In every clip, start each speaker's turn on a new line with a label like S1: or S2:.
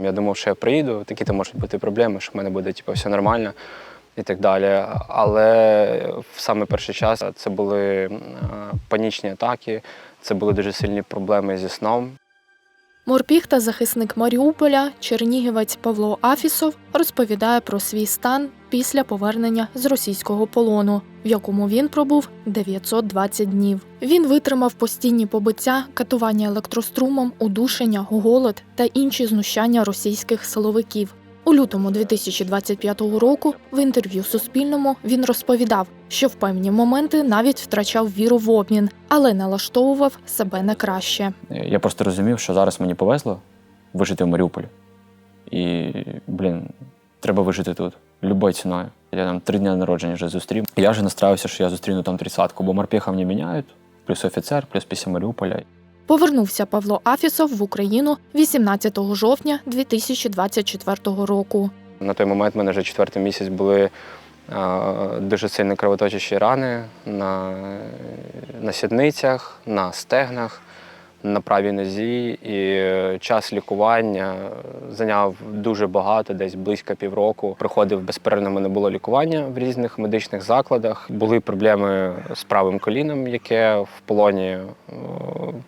S1: Я думав, що я приїду, такі то можуть бути проблеми, що в мене буде типу, все нормально і так далі. Але в саме перший час це були е, панічні атаки, це були дуже сильні проблеми зі сном.
S2: Морпіг та захисник Маріуполя, чернігівець Павло Афісов, розповідає про свій стан після повернення з російського полону, в якому він пробув 920 днів. Він витримав постійні побиття, катування електрострумом, удушення, голод та інші знущання російських силовиків. У лютому 2025 року в інтерв'ю Суспільному він розповідав, що в певні моменти навіть втрачав віру в обмін, але налаштовував себе на краще.
S3: Я просто розумів, що зараз мені повезло вижити в Маріуполі. І, блін, треба вижити тут. Любою ціною. Я там три дні народження вже зустрів. Я вже настраювався, що я зустріну там тридцятку, бо морпіха мені міняють, плюс офіцер, плюс після Маріуполя.
S2: Повернувся Павло Афісов в Україну 18 жовтня 2024 року.
S1: На той момент мене вже четвертий місяць були е, дуже сильно кровоточащі рани на, на сідницях, на стегнах, на правій нозі. І е, час лікування зайняв дуже багато, десь близько півроку. Приходив безперервно, мене було лікування в різних медичних закладах. Були проблеми з правим коліном, яке в полоні е,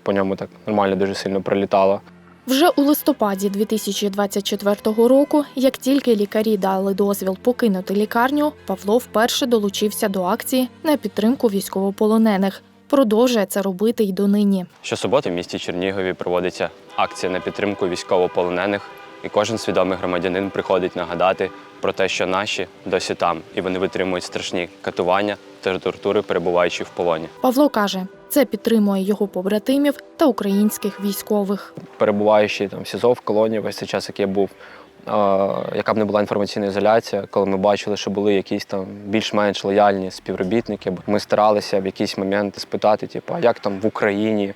S1: по ньому так нормально дуже сильно прилітало.
S2: Вже у листопаді 2024 року, як тільки лікарі дали дозвіл покинути лікарню, Павло вперше долучився до акції на підтримку військовополонених. Продовжує це робити й донині.
S1: Щосуботи в місті Чернігові проводиться акція на підтримку військовополонених, і кожен свідомий громадянин приходить нагадати про те, що наші досі там, і вони витримують страшні катування та тортури, перебуваючи в полоні.
S2: Павло каже, це підтримує його побратимів та українських військових.
S1: Перебуваючи там в СІЗО в колонії, весь цей час, як я був, яка б не була інформаційна ізоляція, коли ми бачили, що були якісь там більш-менш лояльні співробітники, ми старалися в якийсь момент спитати, типу, як там в Україні,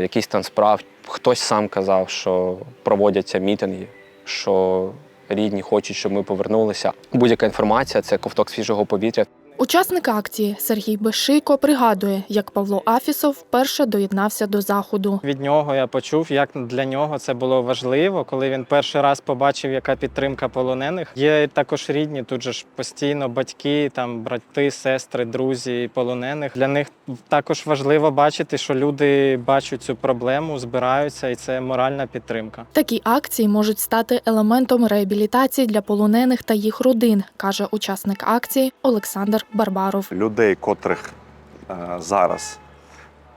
S1: якісь там справ. Хтось сам казав, що проводяться мітинги, що рідні хочуть, щоб ми повернулися. Будь-яка інформація це ковток свіжого повітря.
S2: Учасник акції Сергій Бешийко пригадує, як Павло Афісов вперше доєднався до заходу.
S4: Від нього я почув, як для нього це було важливо, коли він перший раз побачив, яка підтримка полонених. Є також рідні, тут же ж постійно батьки, там брати, сестри, друзі полонених. Для них також важливо бачити, що люди бачать цю проблему, збираються, і це моральна підтримка.
S2: Такі акції можуть стати елементом реабілітації для полонених та їх родин, каже учасник акції Олександр Барбаров.
S5: людей, котрих е, зараз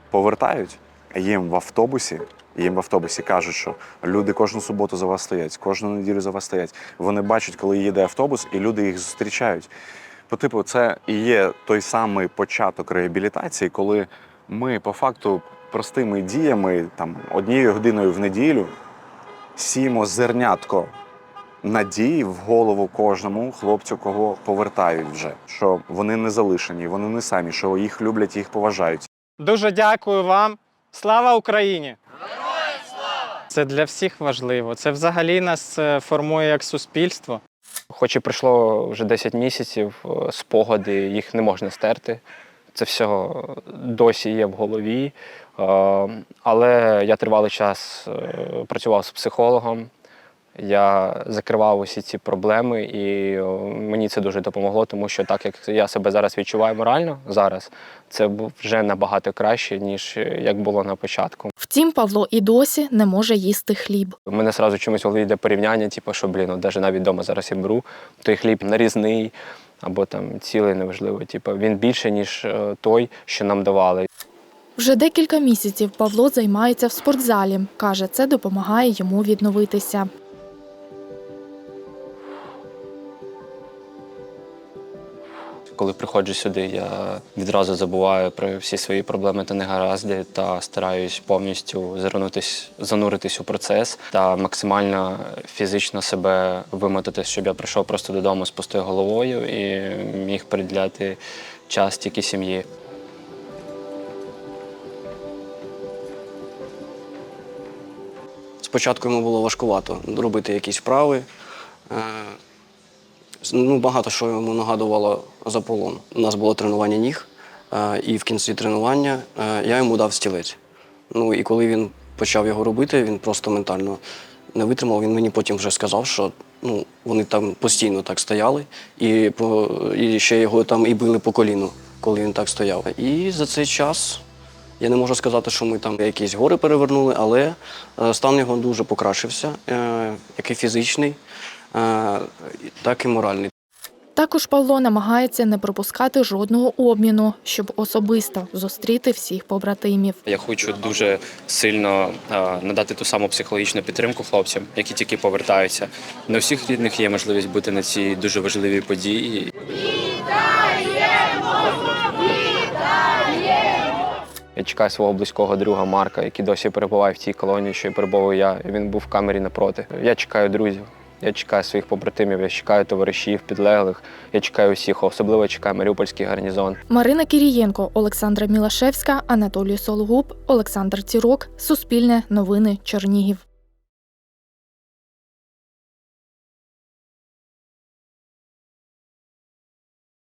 S5: повертають, їм в автобусі. Їм в автобусі кажуть, що люди кожну суботу за вас стоять, кожну неділю за вас стоять. Вони бачать, коли їде автобус, і люди їх зустрічають. По типу, це і є той самий початок реабілітації, коли ми по факту простими діями, там однією годиною в неділю, сіємо зернятко надії в голову кожному хлопцю, кого повертають вже, що вони не залишені, вони не самі, що їх люблять, їх поважають.
S4: Дуже дякую вам. Слава Україні! Це для всіх важливо. Це взагалі нас е, формує як суспільство.
S1: Хоч і пройшло вже 10 місяців, е, спогади їх не можна стерти. Це все досі є в голові. Е, Але я тривалий час працював з психологом. Я закривав усі ці проблеми, і мені це дуже допомогло, тому що так як я себе зараз відчуваю морально зараз, це вже набагато краще, ніж е, як було на початку.
S2: Втім, Павло і досі не може їсти хліб.
S1: У мене одразу чомусь голові йде порівняння, типу, що блін, от навіть навіть вдома зараз я беру той хліб нарізний або там цілий, неважливо. Типу, він більше, ніж е, той, що нам давали.
S2: Вже декілька місяців Павло займається в спортзалі. Каже, це допомагає йому відновитися.
S1: Коли приходжу сюди, я відразу забуваю про всі свої проблеми та негаразди та стараюсь повністю зануритись, зануритись у процес та максимально фізично себе вимотати, щоб я прийшов просто додому з пустою головою і міг приділяти час тільки сім'ї.
S6: Спочатку йому було важкувато робити якісь вправи. Ну, багато що йому нагадувало за полон. У нас було тренування ніг, е, і в кінці тренування е, я йому дав стілець. Ну і коли він почав його робити, він просто ментально не витримав. Він мені потім вже сказав, що ну, вони там постійно так стояли, і, по, і ще його там і били по коліну, коли він так стояв. І за цей час я не можу сказати, що ми там якісь гори перевернули, але е, стан його дуже покращився, як і фізичний, так і моральний.
S2: Також Павло намагається не пропускати жодного обміну, щоб особисто зустріти всіх побратимів.
S1: Я хочу дуже сильно надати ту саму психологічну підтримку хлопцям, які тільки повертаються. Не у всіх рідних є можливість бути на цій дуже важливій події. Я чекаю свого близького друга Марка, який досі перебуває в тій колонії, що і перебував я. Він був в камері напроти. Я чекаю друзів. Я чекаю своїх побратимів, я чекаю товаришів, підлеглих. Я чекаю усіх, особливо чекаю Маріупольський гарнізон.
S2: Марина Кірієнко, Олександра Мілашевська, Анатолій Сологуб, Олександр Цірок, Суспільне новини Чернігів.